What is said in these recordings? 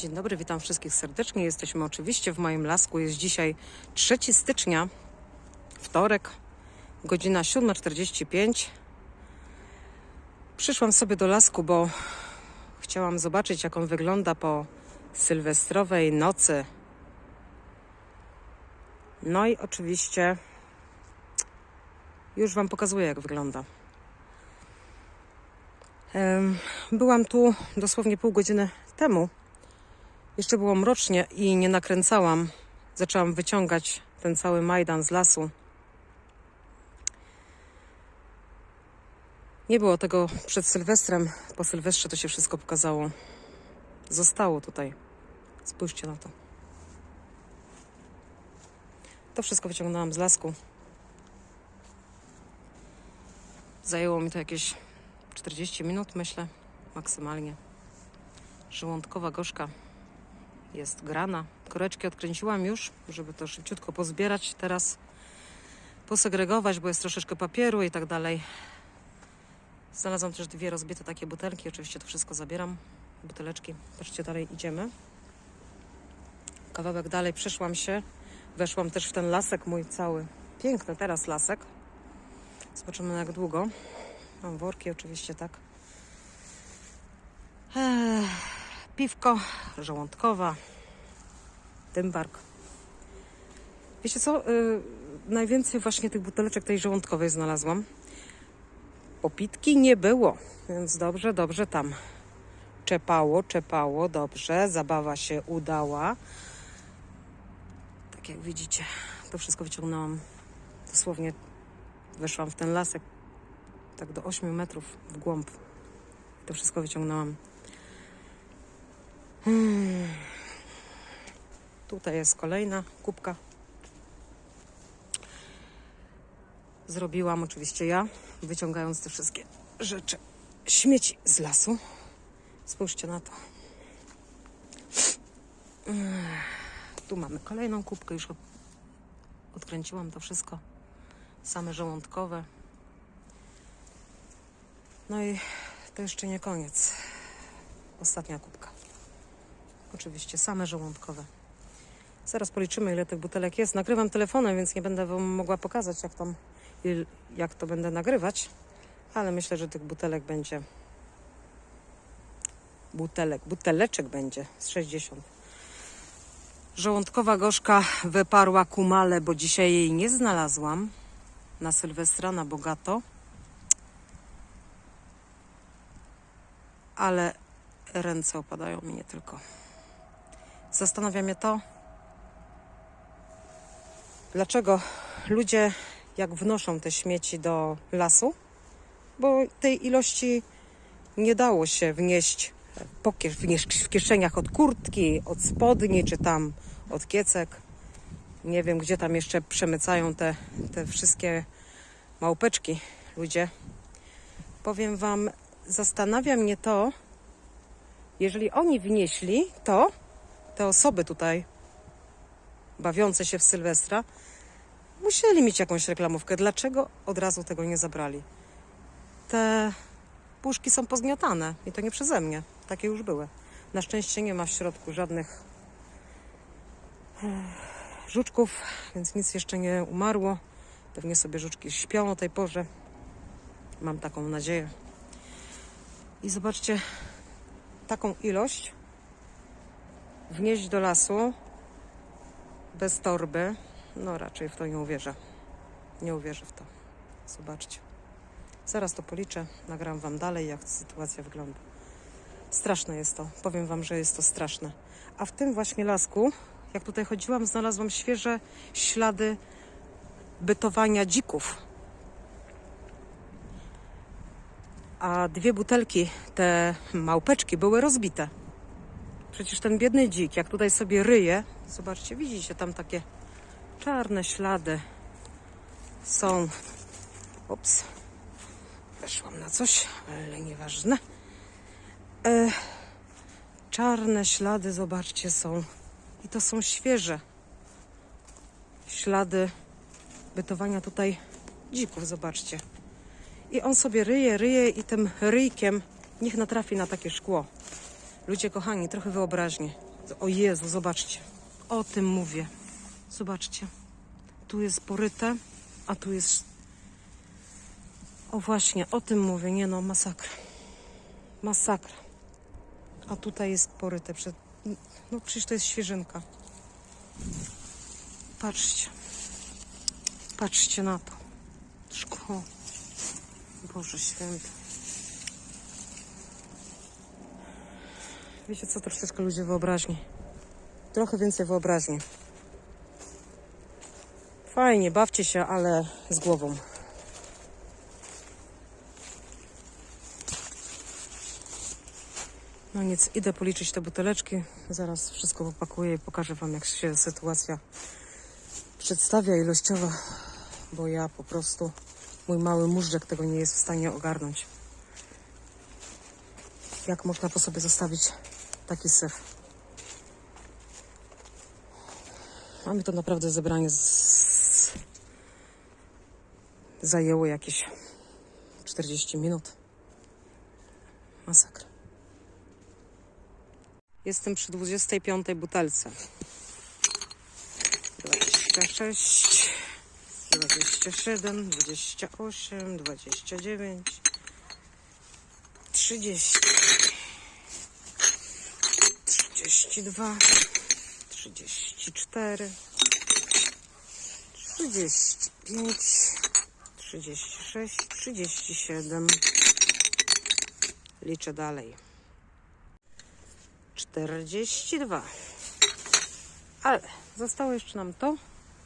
Dzień dobry, witam wszystkich serdecznie. Jesteśmy oczywiście w moim lasku. Jest dzisiaj 3 stycznia, wtorek, godzina 7.45. Przyszłam sobie do lasku, bo chciałam zobaczyć, jak on wygląda po sylwestrowej nocy. No i oczywiście już Wam pokazuję, jak wygląda. Byłam tu dosłownie pół godziny temu. Jeszcze było mrocznie i nie nakręcałam. Zaczęłam wyciągać ten cały majdan z lasu. Nie było tego przed Sylwestrem. Po Sylwestrze to się wszystko pokazało. Zostało tutaj. Spójrzcie na to. To wszystko wyciągnęłam z lasku. Zajęło mi to jakieś 40 minut, myślę, maksymalnie. Żołądkowa gorzka jest grana. Koreczki odkręciłam już, żeby to szybciutko pozbierać. Teraz posegregować, bo jest troszeczkę papieru i tak dalej. Znalazłam też dwie rozbite takie butelki. Oczywiście to wszystko zabieram. Buteleczki. Patrzcie, dalej idziemy. Kawałek dalej przeszłam się. Weszłam też w ten lasek mój cały. Piękny teraz lasek. Zobaczymy jak długo. Mam worki oczywiście, tak. Ech, piwko, żołądkowa, dymbark. Wiecie co? Y, najwięcej właśnie tych buteleczek tej żołądkowej znalazłam. Popitki nie było, więc dobrze, dobrze tam. Czepało, czepało, dobrze. Zabawa się udała. Tak jak widzicie, to wszystko wyciągnęłam. Dosłownie weszłam w ten lasek tak do 8 metrów w głąb. To wszystko wyciągnęłam. Hmm. Tutaj jest kolejna kubka. Zrobiłam oczywiście ja, wyciągając te wszystkie rzeczy, śmieci z lasu. Spójrzcie na to. Hmm. Tu mamy kolejną kubkę, już od- odkręciłam to wszystko. Same żołądkowe. No i to jeszcze nie koniec. Ostatnia kubka. Oczywiście same żołądkowe. Zaraz policzymy, ile tych butelek jest. Nagrywam telefonem, więc nie będę Wam mogła pokazać, jak, tam, jak to będę nagrywać. Ale myślę, że tych butelek będzie. Butelek, buteleczek będzie z 60. Żołądkowa gorzka wyparła kumale, bo dzisiaj jej nie znalazłam. Na Sylwestra, na bogato. ale ręce opadają mi nie tylko. Zastanawia mnie to, dlaczego ludzie, jak wnoszą te śmieci do lasu, bo tej ilości nie dało się wnieść w kieszeniach od kurtki, od spodni, czy tam od kiecek. Nie wiem, gdzie tam jeszcze przemycają te, te wszystkie małpeczki ludzie. Powiem Wam, zastanawia mnie to, jeżeli oni wnieśli to, te osoby tutaj bawiące się w Sylwestra, musieli mieć jakąś reklamówkę. Dlaczego od razu tego nie zabrali? Te puszki są pozgniatane i to nie przeze mnie. Takie już były. Na szczęście nie ma w środku żadnych eh, żuczków, więc nic jeszcze nie umarło. Pewnie sobie żuczki śpią o tej porze. Mam taką nadzieję. I zobaczcie, taką ilość wnieść do lasu bez torby, no raczej w to nie uwierzę. Nie uwierzę w to. Zobaczcie. Zaraz to policzę, nagram Wam dalej, jak sytuacja wygląda. Straszne jest to. Powiem Wam, że jest to straszne. A w tym właśnie lasku, jak tutaj chodziłam, znalazłam świeże ślady bytowania dzików. a dwie butelki, te małpeczki, były rozbite. Przecież ten biedny dzik, jak tutaj sobie ryje, zobaczcie, widzicie tam takie czarne ślady są. Ups, weszłam na coś, ale nieważne. E, czarne ślady, zobaczcie, są. I to są świeże ślady bytowania tutaj dzików, zobaczcie. I on sobie ryje, ryje i tym ryjkiem niech natrafi na takie szkło. Ludzie kochani, trochę wyobraźni. O Jezu, zobaczcie. O tym mówię. Zobaczcie. Tu jest poryte, a tu jest... O właśnie, o tym mówię. Nie no, masakra. Masakra. A tutaj jest poryte przed... No przecież to jest świeżynka. Patrzcie. Patrzcie na to. Szkło. Boże święty. Wiecie co, troszeczkę ludzie wyobraźni. Trochę więcej wyobraźni. Fajnie, bawcie się, ale z głową. No nic, idę policzyć te buteleczki. Zaraz wszystko opakuję i pokażę Wam, jak się sytuacja przedstawia ilościowo, bo ja po prostu, mój mały móżdżek tego nie jest w stanie ogarnąć. Jak można po sobie zostawić taki syf? A mi to naprawdę zebranie z... zajęło jakieś 40 minut. Masakra. Jestem przy 25 butelce. 26, 27, 28, 29, 30, 32, 34, 35, 36, 37. Liczę dalej. 42. Ale zostało jeszcze nam to,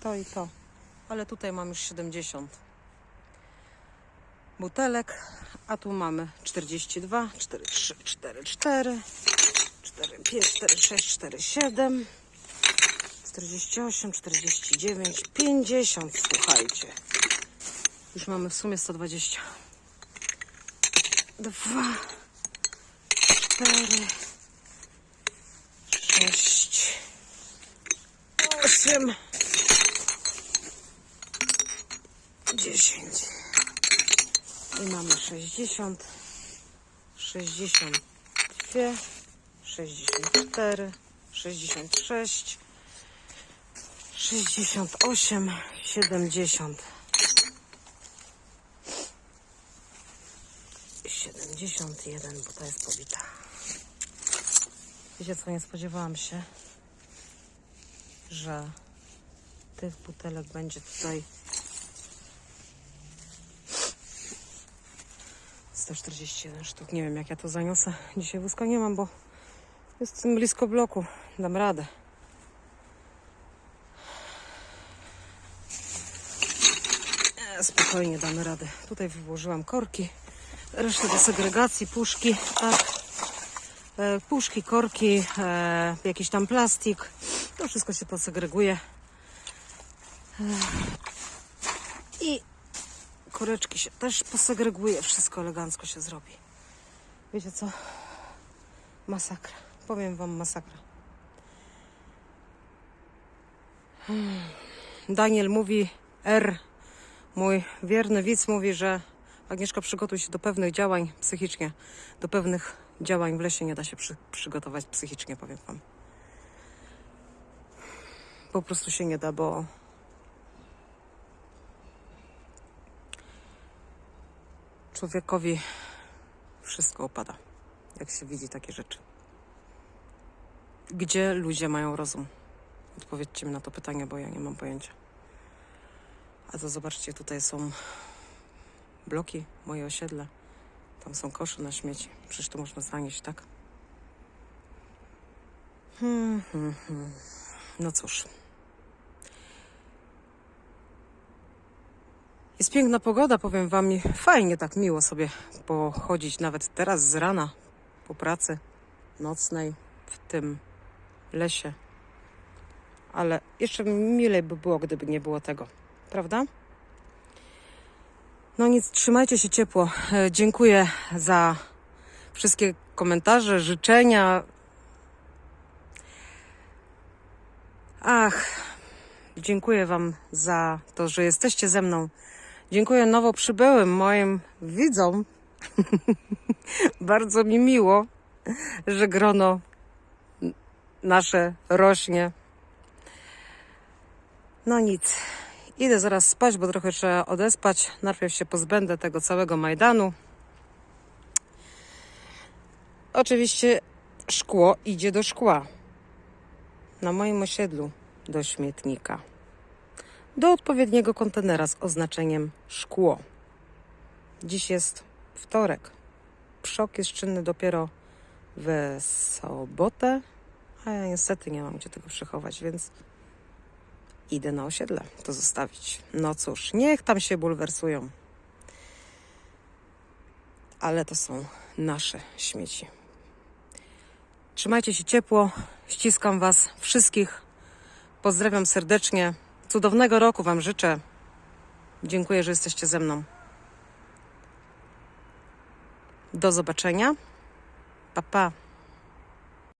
to i to. Ale tutaj mam już 70 butelek, a tu mamy 42, 43, 44, 45, 46, 47, 48, 49, 50. Słuchajcie. Już mamy w sumie 120. 2, 4, 6, 8, 10. I mamy 60, 62, 64, 66, 68, 70. 71, bo to jest pobita. Wiecie co, nie spodziewałam się, że tych butelek będzie tutaj 141 sztuk. Nie wiem, jak ja to zaniosę. Dzisiaj wózka nie mam, bo jestem blisko bloku. Dam radę. E, Spokojnie damy radę. Tutaj wyłożyłam korki. Resztę do segregacji, puszki, tak. E, puszki, korki, e, jakiś tam plastik. To wszystko się posegreguje. I koreczki się też posegreguje. Wszystko elegancko się zrobi. Wiecie co? Masakra. Powiem wam masakra. Hmm. Daniel mówi, R, mój wierny widz mówi, że Agnieszka przygotuj się do pewnych działań psychicznie. Do pewnych działań w lesie nie da się przy, przygotować psychicznie, powiem wam. Po prostu się nie da, bo człowiekowi wszystko opada, jak się widzi takie rzeczy. Gdzie ludzie mają rozum? Odpowiedzcie mi na to pytanie, bo ja nie mam pojęcia. A to zobaczcie, tutaj są bloki, moje osiedle. Tam są kosze na śmieci. Przecież to można zanieść, tak? Hmm, hmm, hmm. No cóż. Jest piękna pogoda, powiem wam. Fajnie tak miło sobie pochodzić nawet teraz z rana po pracy nocnej w tym lesie. Ale jeszcze milej by było, gdyby nie było tego. Prawda? No nic, trzymajcie się ciepło. E, Dziękuję za wszystkie komentarze, życzenia. Ach, dziękuję Wam za to, że jesteście ze mną. Dziękuję nowo przybyłym moim widzom. Bardzo mi miło, że grono nasze rośnie. No nic. Idę zaraz spać, bo trochę trzeba odespać. Najpierw się pozbędę tego całego Majdanu. Oczywiście szkło idzie do szkła. Na moim osiedlu do śmietnika. Do odpowiedniego kontenera z oznaczeniem szkło. Dziś jest wtorek. Przok jest czynny dopiero w sobotę, a ja niestety nie mam gdzie tego przechować, więc idę na osiedle to zostawić. No cóż, niech tam się bulwersują. Ale to są nasze śmieci. Trzymajcie się ciepło. Ściskam Was wszystkich. Pozdrawiam serdecznie. Cudownego roku Wam życzę. Dziękuję, że jesteście ze mną. Do zobaczenia. Pa, pa.